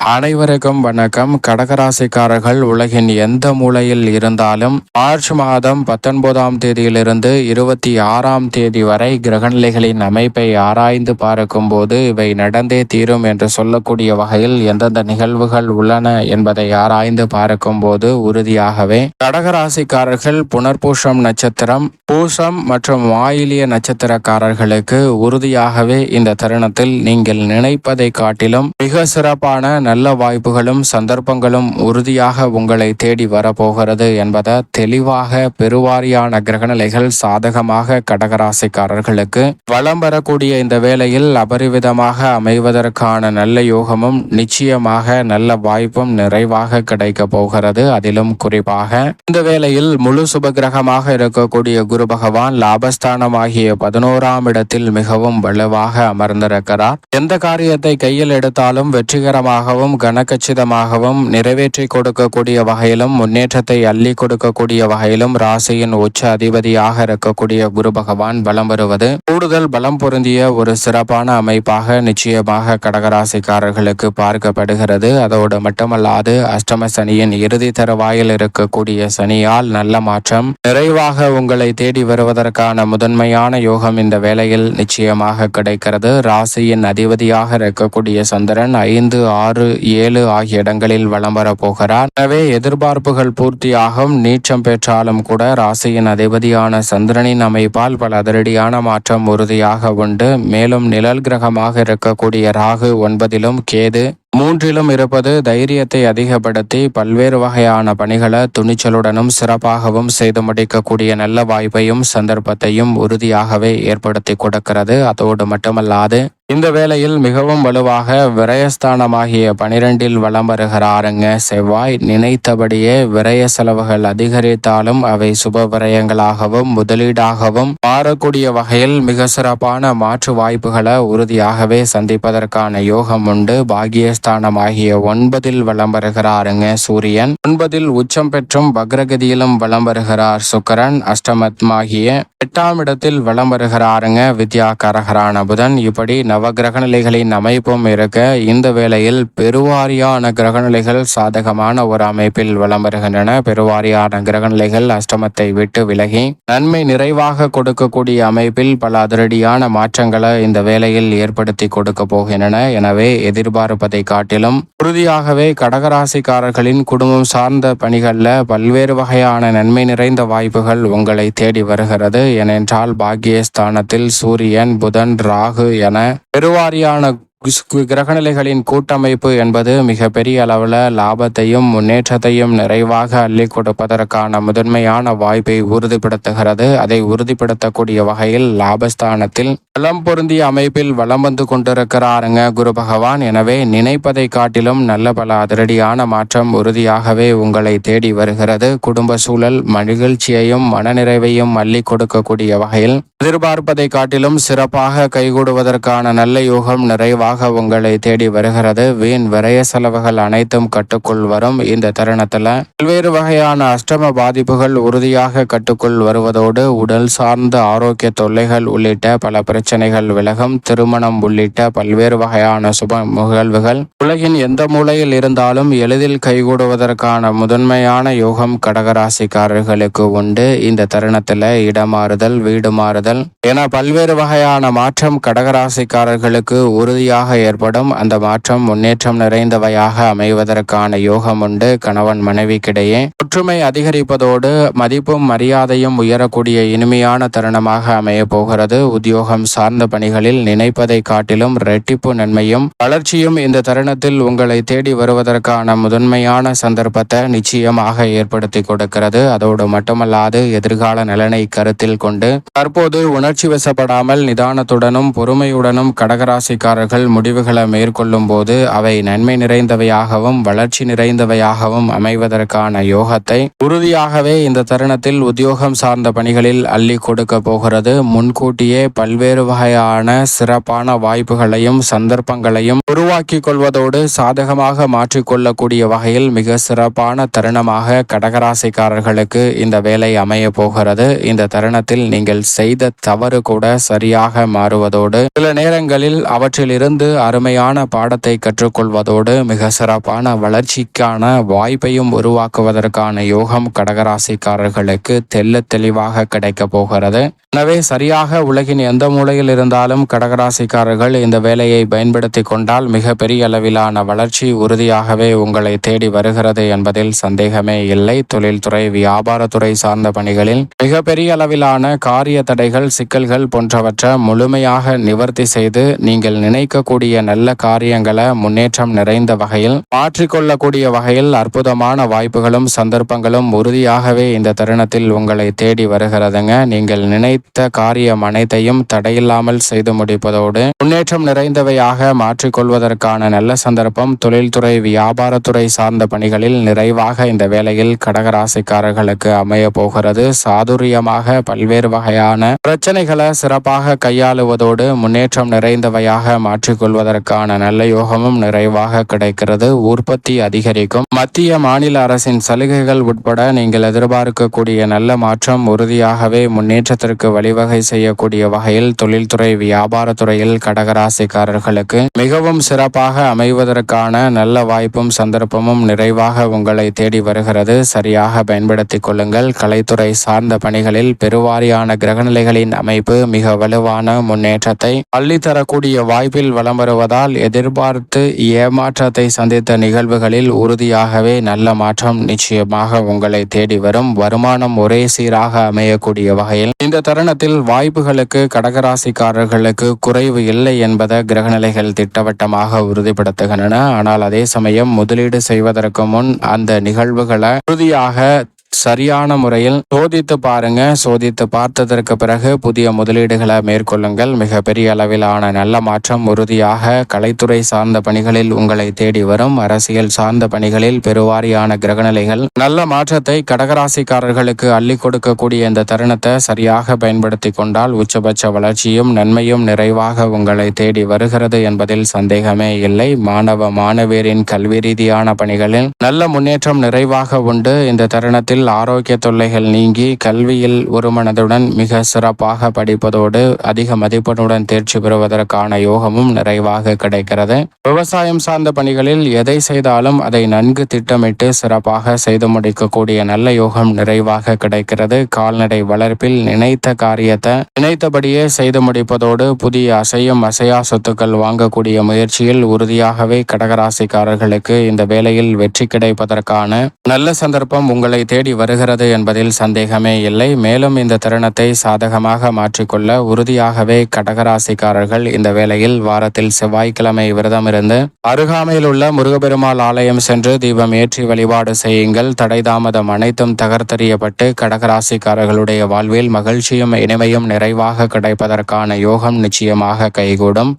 அனைவருக்கும் வணக்கம். கடகராசிக்காரர்கள் உலகின் எந்த மூலையில் இருந்தாலும் மார்ச் மாதம் பத்தொன்பதாம் தேதியிலிருந்து இருபத்தி ஆறாம் தேதி வரை கிரகநிலைகளின் அமைப்பை ஆராய்ந்து பார்க்கும் போது இவை நடந்தே தீரும் என்று சொல்லக்கூடிய வகையில் எந்தெந்த நிகழ்வுகள் உள்ளன என்பதை ஆராய்ந்து பார்க்கும் போது உறுதியாகவே கடகராசிக்காரர்கள் புனர்பூஷம் நட்சத்திரம் பூசம் மற்றும் வாயிலிய நட்சத்திரக்காரர்களுக்கு உறுதியாகவே இந்த தருணத்தில் நீங்கள் நினைப்பதை காட்டிலும் மிக சிறப்பான நல்ல வாய்ப்புகளும் சந்தர்ப்பங்களும் உறுதியாக உங்களை தேடி வரப்போகிறது என்பதை தெளிவாக பெருவாரியான கிரகநிலைகள் சாதகமாக கடகராசிக்காரர்களுக்கு வளம் வரக்கூடிய இந்த வேளையில் அபரிவிதமாக அமைவதற்கான நல்ல யோகமும் நிச்சயமாக நல்ல வாய்ப்பும் நிறைவாக கிடைக்க போகிறது. அதிலும் குறிப்பாக இந்த வேளையில் முழு சுபகிரகமாக இருக்கக்கூடிய குரு பகவான் லாபஸ்தானமாகிய பதினோராம் இடத்தில் மிகவும் வலுவாக அமர்ந்திருக்கிறார். எந்த காரியத்தை கையில் எடுத்தாலும் வெற்றிகரமாக சிறப்பாகவும் கனகச்சிதமாகவும் நிறைவேற்றி கொடுக்கக்கூடிய வகையிலும் முன்னேற்றத்தை அள்ளி கொடுக்கக்கூடிய வகையிலும் ராசியின் உச்ச அதிபதியாக இருக்கக்கூடிய குரு பகவான் பலம் வருவது. கூடுதல் பலம் பொருந்திய ஒரு சிறப்பான அமைப்பாக நிச்சயமாக கடகராசிக்காரர்களுக்கு பார்க்கப்படுகிறது. அதோடு மட்டுமல்லாது அஷ்டம சனியின் இறுதி தருவாயில் இருக்கக்கூடிய சனியால் நல்ல மாற்றம். நிறைவாக உங்களை தேடி வருவதற்கான முதன்மையான யோகம் இந்த வேளையில் நிச்சயமாக கிடைக்கிறது. ராசியின் அதிபதியாக இருக்கக்கூடிய சந்திரன் ஐந்து ஆறு ஏழு ஆகிய இடங்களில் வலம் வரப்போகிறார் எனவே எதிர்பார்ப்புகள் பூர்த்தியாகும். நீச்சம் பெற்றாலும் கூட ராசியின் அதிபதியான சந்திரனின் அமைப்பால் பல அதிரடியான மாற்றம் உறுதியாக உண்டு. மேலும் நிழல் கிரகமாக இருக்கக்கூடிய ராகு ஒன்பதிலும் கேது மூன்றிலும் இருப்பது தைரியத்தை அதிகப்படுத்தி பல்வேறு வகையான பணிகளை துணிச்சலுடனும் சிறப்பாகவும் செய்து முடிக்கக்கூடிய நல்ல வாய்ப்பையும் சந்தர்ப்பத்தையும் உறுதியாகவே ஏற்படுத்தி கொடுக்கிறது. அதோடு மட்டுமல்லாது இந்த வேளையில் மிகவும் வலுவாக விரயஸ்தானமாகிய பனிரெண்டில் வலம் வருகிறாருங்க செவ்வாய் நினைத்தபடியே விரய செலவுகள் அதிகரித்தாலும் அவை சுப விரயங்களாகவும் முதலீடாகவும் மாறக்கூடிய வகையில் மிக சிறப்பான மாற்று வாய்ப்புகளை உறுதியாகவே சந்திப்பதற்கான யோகம் உண்டு. பாகியஸ்தான் ஸ்தானமாகிய ஒன்பதில் வலம் வருகிறாருங்க சூரியன். ஒன்பதில் உச்சம் பெற்றும் பக்ரகதியிலும் வலம் வருகிறார் சுக்கரன். அஷ்டமத்மாகிய எட்டாம் இடத்தில் வலம் வருகிறாருங்க வித்யா கரகரான புதன். இப்படி நவ கிரகநிலைகளின் அமைப்பும் இருக்க இந்த வேளையில் பெருவாரியான கிரகநிலைகள் சாதகமான ஒரு அமைப்பில் வலம் வருகின்றன பெருவாரியான கிரகநிலைகள் அஷ்டமத்தை விட்டு விலகி நன்மை நிறைவாக கொடுக்கக்கூடிய அமைப்பில் பல அதிரடியான மாற்றங்களை இந்த வேளையில் ஏற்படுத்தி கொடுக்க போகின்றன. எனவே எதிர்பார்ப்பதை காட்டிலும் உறுதியாகவே கடகராசிக்காரர்களின் குடும்பம் சார்ந்த பணிகளில் பல்வேறு வகையான நன்மை நிறைந்த வாய்ப்புகள் உங்களை தேடி வருகிறது. ஏனென்றால் பாக்கியஸ்தானத்தில் சூரியன் புதன் ராகு என பெருவாரியான கிரகநிலைகளின் கூட்டமைப்பு என்பது மிக பெரிய அளவில் லாபத்தையும் முன்னேற்றத்தையும் நிறைவாக அள்ளி கொடுப்பதற்கான முதன்மையான வாய்ப்பை உறுதிப்படுத்துகிறது. அதை உறுதிப்படுத்தக்கூடிய வகையில் லாபஸ்தானத்தில் வளம் பொருந்திய அமைப்பில் வலம் வந்து கொண்டிருக்கிறாருங்க குரு பகவான். எனவே நினைப்பதை காட்டிலும் நல்ல பல அதிரடியான மாற்றம் உறுதியாகவே உங்களை தேடி வருகிறது. குடும்ப சூழல் மகிழ்ச்சியையும் மனநிறைவையும் அள்ளி கொடுக்கக்கூடிய வகையில் எதிர்பார்ப்பதை காட்டிலும் சிறப்பாக கைகூடுவதற்கான நல்ல யோகம் நிறைவாக உங்களை தேடி வருகிறது. வீண் விரய செலவுகள் அனைத்தும் கட்டுக்குள் வரும். இந்த தருணத்துல பல்வேறு வகையான அஷ்டம பாதிப்புகள் உறுதியாக கட்டுக்குள் வருவதோடு உடல் சார்ந்த ஆரோக்கிய தொல்லைகள் உள்ளிட்ட பல பிரச்சனைகள் விலகும். திருமணம் உள்ளிட்ட பல்வேறு வகையான சுப நிகழ்வுகள் உலகின் எந்த மூலையில் இருந்தாலும் எளிதில் கைகூடுவதற்கான முதன்மையான யோகம் கடகராசிக்காரர்களுக்கு உண்டு. இந்த தருணத்துல இடமாறுதல் வீடு மாறுதல் என பல்வேறு வகையான மாற்றம் கடகராசிக்காரர்களுக்கு உறுதியாக ஏற்படும். அந்த மாற்றம் முன்னேற்றம் நிறைந்தவையாக அமைவதற்கான யோகம் உண்டு. கணவன் மனைவிக்கிடையே ஒற்றுமை அதிகரிப்பதோடு மதிப்பும் மரியாதையும் உயரக்கூடிய இனிமையான தருணமாக அமைய போகிறது. உத்தியோகம் சார்ந்த பணிகளில் நினைப்பதை காட்டிலும் ரெட்டிப்பு நன்மையும் வளர்ச்சியும் இந்த தருணத்தில் உங்களை தேடி வருவதற்கான முதன்மையான சந்தர்ப்பத்தை நிச்சயமாக ஏற்படுத்தி கொடுக்கிறது. அதோடு மட்டுமல்லாது எதிர்கால நலனை கருத்தில் கொண்டு தற்போது உணர்ச்சி வசப்படாமல் நிதானத்துடனும் பொறுமையுடனும் கடகராசிக்காரர்கள் முடிவுகளை மேற்கொள்ளும் போது அவை நன்மை நிறைந்தவையாகவும் வளர்ச்சி நிறைந்தவையாகவும் அமைவதற்கான யோகத்தை உறுதியாகவே இந்த தருணத்தில் உத்தியோகம் சார்ந்த பணிகளில் அள்ளி கொடுக்க போகிறது. முன்கூட்டியே பல்வேறு வகையான சிறப்பான வாய்ப்புகளையும் சந்தர்ப்பங்களையும் உருவாக்கி கொள்வதோடு சாதகமாக மாற்றிக்கொள்ளக்கூடிய வகையில் மிக சிறப்பான தருணமாக கடகராசிக்காரர்களுக்கு இந்த வேலை அமைய போகிறது. இந்த தருணத்தில் நீங்கள் செய்த தவறு கூட சரியாக மாறுவதோடு சில நேரங்களில் அவற்றிலிருந்து இருந்து அருமையான பாடத்தை கற்றுக்கொள்வதோடு மிக சிறப்பான வளர்ச்சிக்கான வாய்ப்பையும் உருவாக்குவதற்கான யோகம் கடகராசிக்காரர்களுக்கு தெல்ல தெளிவாக கிடைக்க போகிறது. எனவே சரியாக உலகின் எந்த மூலையில் இருந்தாலும் கடகராசிக்காரர்கள் இந்த வேலையை பயன்படுத்தி கொண்டால் மிக பெரிய அளவிலான வளர்ச்சி உறுதியாகவே உங்களை தேடி வருகிறது என்பதில் சந்தேகமே இல்லை. தொழில்துறை வியாபாரத்துறை சார்ந்த பணிகளில் மிக பெரிய அளவிலான காரிய தடைகள் சிக்கல்கள் போன்றவற்றை முழுமையாக நிவர்த்தி செய்து நீங்கள் நினைக்கக்கூடிய நல்ல காரியங்களை முன்னேற்றம் நிறைந்த வகையில் மாற்றிக்கொள்ளக்கூடிய வகையில் அற்புதமான வாய்ப்புகளும் சந்தர்ப்பங்களும் உறுதியாகவே இந்த தருணத்தில் உங்களை தேடி வருகிறதுங்க. நீங்கள் நினை நினைத்த காரியம் அனைத்தையும் தடையில்லாமல் செய்து முடிப்பதோடு முன்னேற்றம் நிறைந்தவையாக மாற்றிக்கொள்வதற்கான நல்ல சந்தர்ப்பம் தொழில்துறை வியாபாரத்துறை சார்ந்த பணிகளில் நிறைவாக இந்த வேளையில் கடகராசிக்காரர்களுக்கு அமைய போகிறது. சாதுரியமாக பல்வேறு வகையான பிரச்சனைகளை சிறப்பாக கையாளுவதோடு முன்னேற்றம் நிறைந்தவையாக மாற்றிக்கொள்வதற்கான நல்ல யோகமும் நிறைவாக கிடைக்கிறது. உற்பத்தி அதிகரிக்கும். மத்திய மாநில அரசின் சலுகைகள் உட்பட நீங்கள் எதிர்பார்க்கக்கூடிய நல்ல மாற்றம் உறுதியாகவே முன்னேற்றத்திற்கு வழிவகை செய்யக்கூடிய வகையில் தொழில்துறை வியாபாரத்துறையில் கடகராசிக்காரர்களுக்கு மிகவும் சிறப்பாக அமைவதற்கான நல்ல வாய்ப்பும் சந்தர்ப்பமும் நிறைவாக உங்களை தேடி வருகிறது. சரியாக பயன்படுத்திக் கொள்ளுங்கள். கலைத்துறை சார்ந்த பணிகளில் பெருவாரியான கிரகநிலைகளின் அமைப்பு மிக வலுவான முன்னேற்றத்தை அள்ளித்தரக்கூடிய வாய்ப்பில் வலம் வருவதால் எதிர்பார்த்து ஏமாற்றத்தை சந்தித்த நிகழ்வுகளில் உறுதியாகவே நல்ல மாற்றம் நிச்சயமாக உங்களை தேடி வரும். வருமானம் ஒரே சீராக அமையக்கூடிய வகையில் இந்த தருணத்தில் வாய்ப்புகளுக்கு கடகராசிக்காரர்களுக்கு குறைவு இல்லை என்பதை கிரகநிலைகள் திட்டவட்டமாக உறுதிப்படுத்துகின்றன. ஆனால் அதே சமயம் முதலீடு செய்வதற்கு முன் அந்த நிகழ்வுகளை உறுதியாக சரியான முறையில் சோதித்து பாருங்க. சோதித்து பார்த்ததற்கு பிறகு புதிய முதலீடுகளை மேற்கொள்ளுங்கள். மிக பெரிய அளவிலான நல்ல மாற்றம் உறுதியாக கலைத்துறை சார்ந்த பணிகளில் உங்களை தேடி வரும். அரசியல் சார்ந்த பணிகளில் பெருவாரியான கிரகநிலைகள். நல்ல மாற்றத்தை கடகராசிக்காரர்களுக்கு அள்ளி கொடுக்கக்கூடிய இந்த தருணத்தை சரியாக பயன்படுத்தி கொண்டால் உச்சபட்ச வளர்ச்சியும் நன்மையும் நிறைவாக உங்களை தேடி வருகிறது என்பதில் சந்தேகமே இல்லை. மாணவ மாணவியரின் கல்வி ரீதியான பணிகளில் நல்ல முன்னேற்றம் நிறைவாக உண்டு. இந்த தருணத்தில் ஆரோக்கிய தொல்லைகள் நீங்கி கல்வியில் ஒரு மனதுடன் மிக சிறப்பாக படிப்பதோடு அதிக மதிப்பெண்ணுடன் தேர்ச்சி பெறுவதற்கான யோகமும் நிறைவாக கிடைக்கிறது. விவசாயம் சார்ந்த பணிகளில் எதை செய்தாலும் அதை நன்கு திட்டமிட்டு சிறப்பாக செய்து முடிக்கக்கூடிய நல்ல யோகம் நிறைவாக கிடைக்கிறது. கால்நடை வளர்ப்பில் நினைத்த காரியத்தை நினைத்தபடியே செய்து முடிப்பதோடு புதிய அசையும் அசையா சொத்துக்கள் வாங்கக்கூடிய முயற்சியில் உறுதியாகவே கடகராசிக்காரர்களுக்கு இந்த வேலையில் வெற்றி கிடைப்பதற்கான நல்ல சந்தர்ப்பம் உங்களை தேடி வருகிறது என்பதில் சந்தேகமே இல்லை. மேலும் இந்த தருணத்தை சாதகமாக மாற்றிக்கொள்ள உறுதியாகவே கடகராசிக்காரர்கள் இந்த வேளையில் வாரத்தில் செவ்வாய்க்கிழமை விரதம் இருந்து அருகாமையில் உள்ள முருகப்பெருமாள் ஆலயம் சென்று தீபம் ஏற்றி வழிபாடு செய்யுங்கள். தடை தாமதம் அனைத்தும் தகர்த்தெறியப்பட்டு கடகராசிக்காரர்களுடைய வாழ்வில் மகிழ்ச்சியும் இனிமையும் நிறைவாக கிடைப்பதற்கான யோகம் நிச்சயமாக கைகூடும்.